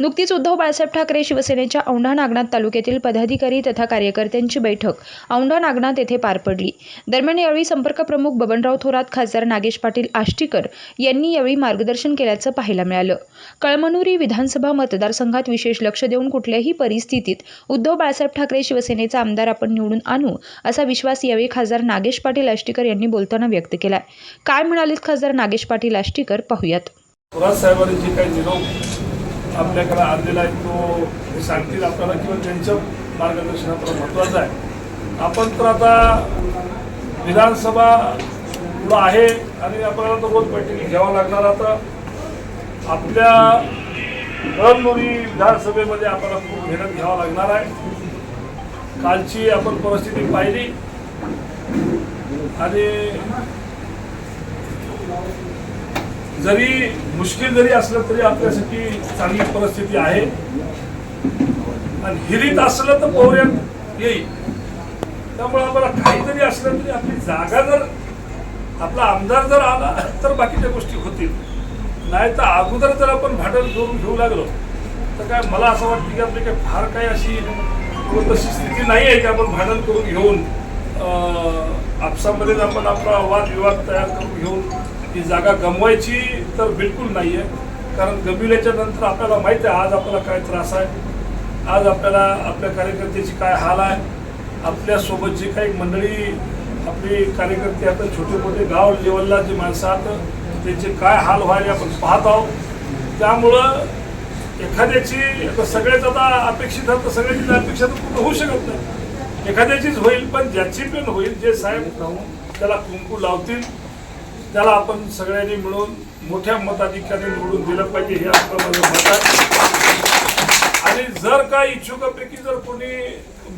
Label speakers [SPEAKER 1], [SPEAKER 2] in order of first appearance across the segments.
[SPEAKER 1] नुकतीच उद्धव बाळासाहेब ठाकरे शिवसेनेच्या औंढा नागनाथ तालुक्यातील पदाधिकारी तथा कार्यकर्त्यांची बैठक. औंढा नागनाथ येथे पार पडली. दरम्यान यावेळी संपर्क प्रमुख बबनराव थोरात खासदार नागेश पाटील आष्टीकर यांनी यावेळी मार्गदर्शन केल्याचं पाहायला मिळालं. कळमनुरी विधानसभा मतदारसंघात विशेष लक्ष देऊन कुठल्याही परिस्थितीत उद्धव बाळासाहेब ठाकरे शिवसेनेचा आमदार आपण निवडून आणू असा विश्वास यावेळी खासदार नागेश पाटील आष्टीकर यांनी बोलताना व्यक्त केलाय. काय म्हणालेत खासदार नागेश पाटील आष्टीकर? पाहूयात.
[SPEAKER 2] थोरात साहेबांनी जे काही निरोप आपल्याकडे आणलेला आहे तो हे सांगतील आपल्याला किंवा त्यांचं मार्गदर्शन आपलं महत्त्वाचं आहे. आपण तर आता विधानसभा पुढं आहे आणि आपल्याला तर रोज बैठकी घ्यावं लागणार. आता आपल्या कळमनुरी विधानसभेमध्ये आपल्याला खूप मेहनत घ्यावं लागणार आहे. कालची आपण परिस्थिती पाहिली. आणि जरी मुश्किल जरी असलं तरी आपल्यासाठी चांगली परिस्थिती आहे. आणि हिरीत असलं तर पोहऱ्यात येईल. त्यामुळे आम्हाला काही जरी असलं तरी आपली जागा जर आपला आमदार जर आला तर बाकीच्या गोष्टी होतील. नाही तर अगोदर जर आपण भांडण करून घेऊ लागलो तर काय मला असं वाटतं की आपली काय फार काही अशी तशी स्थिती नाही आहे की आपण भांडण करून घेऊन आपसामध्येच आपण आपला वादविवाद तयार करून घेऊन ही जागा गमवायची तर बिलकुल नाही आहे कारण गमविल्याच्या नंतर आपल्याला माहीत आहे आज आपल्याला काय त्रास आहे. आज आपल्याला आपल्या कार्यकर्त्याची काय हाल आहे. आपल्यासोबत जी काही मंडळी आपली कार्यकर्ते आता छोटे मोठे गाव लेवलला जे माणसं आहेत त्यांचे काय हाल व्हायला आपण पाहत आहोत. त्यामुळं एखाद्याची आता सगळ्याच आता अपेक्षित आहेत तर सगळ्याची अपेक्षा तर पूर्ण होऊ शकत नाही. एखाद्याचीच होईल पण ज्याची पण होईल जे साहेब त्याला कुंकू लावतील त्याला आपण सगळ्यांनी मिळून मोठ्या मताधिक्याने निवडून दिलं पाहिजे हे आपलं माझं मत आहे. आणि जर का इच्छुकापैकी जर कोणी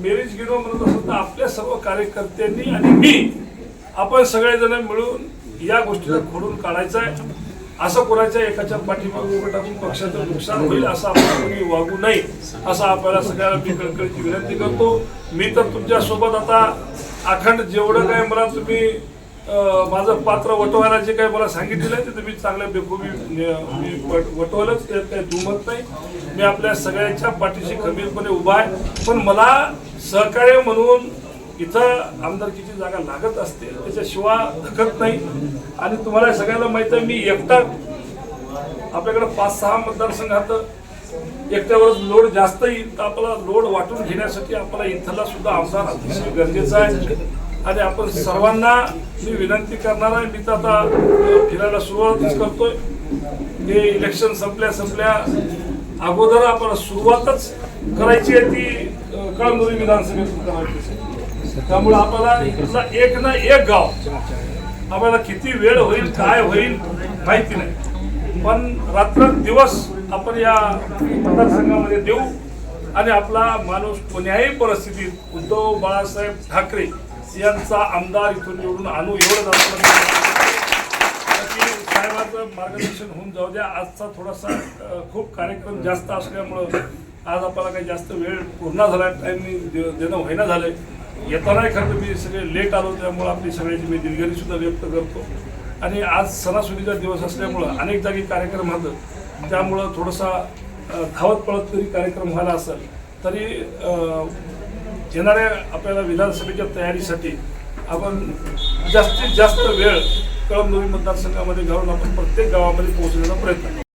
[SPEAKER 2] मेरिज गिरो म्हणत असेल तर आपल्या सर्व कार्यकर्त्यांनी आणि मी आपण सगळेजण मिळून या गोष्टीला खोडून काढायचं आहे. असं कोणाच्या एकाच्या पाठीमागे उभं टाकून पक्षाचं नुकसान होईल असं आपण कोणी वागू नये असं आपल्याला सगळ्यांना मी कळकळीची विनंती करतो. मी तर तुमच्यासोबत आता अखंड जेवढं काय मला तुम्ही माझं पात्र वटवायला जे काही मला सांगितलेलं आहे ते मी चांगल्या बेखुबी मी वट- वटवलंच त्यात काही दुमत नाही. मी आपल्या सगळ्यांच्या पाठीशी खंबीरपणे उभा आहे. पण मला सहकार्य म्हणून इथं आमदारकीची जागा लागत असते. त्याच्याशिवाय धकत नाही. आणि तुम्हाला सगळ्यांना सगळ्याला माहीत आहे मी एकटा आपल्याकडे पाच सहा मतदारसंघात एकट्यावर लोड जास्त येईल. तर आपला लोड वाटून घेण्यासाठी आपला इथला सुद्धा आमदार अतिशय गरजेचा आहे. आणि आपण सर्वांना मी विनंती करणार आहे मी तर आता फिरायला सुरुवातच करतोय. हे इलेक्शन संपल्या संपल्या अगोदर आपण सुरुवातच करायची आहे ती कळमुरी विधानसभेतून करायची त्यामुळे आपल्याला इथला एक ना एक गाव आम्हाला किती वेळ होईल काय होईल माहिती नाही. पण रात्र दिवस आपण या मतदारसंघामध्ये देऊ आणि आपला माणूस कोण्याही परिस्थितीत उद्धव बाळासाहेब ठाकरे यांचा आमदार इथून निवडून आणू एवढं आपण साहेबांचं मार्गदर्शन होऊन जाऊ द्या. आजचा थोडासा खूप कार्यक्रम जास्त असल्यामुळं आज आपल्याला काही जास्त वेळ पूर्ण झाला टाइम देणं होईना झालंय. येताना खरं तर मी सगळे लेट आलो त्यामुळं आपली सगळ्याची मी दिलगिरीसुद्धा व्यक्त करतो. आणि आज सणासुदीचा दिवस असल्यामुळं अनेक जागी कार्यक्रम होतं. त्यामुळं थोडासा धावत पळत तरी कार्यक्रम व्हायला असेल. तरी येणाऱ्या आपल्याला विधानसभेच्या तयारीसाठी आपण जास्तीत जास्त वेळ कळमनुरी मतदारसंघामध्ये घालून आपण प्रत्येक गावामध्ये पोहोचण्याचा प्रयत्न करू.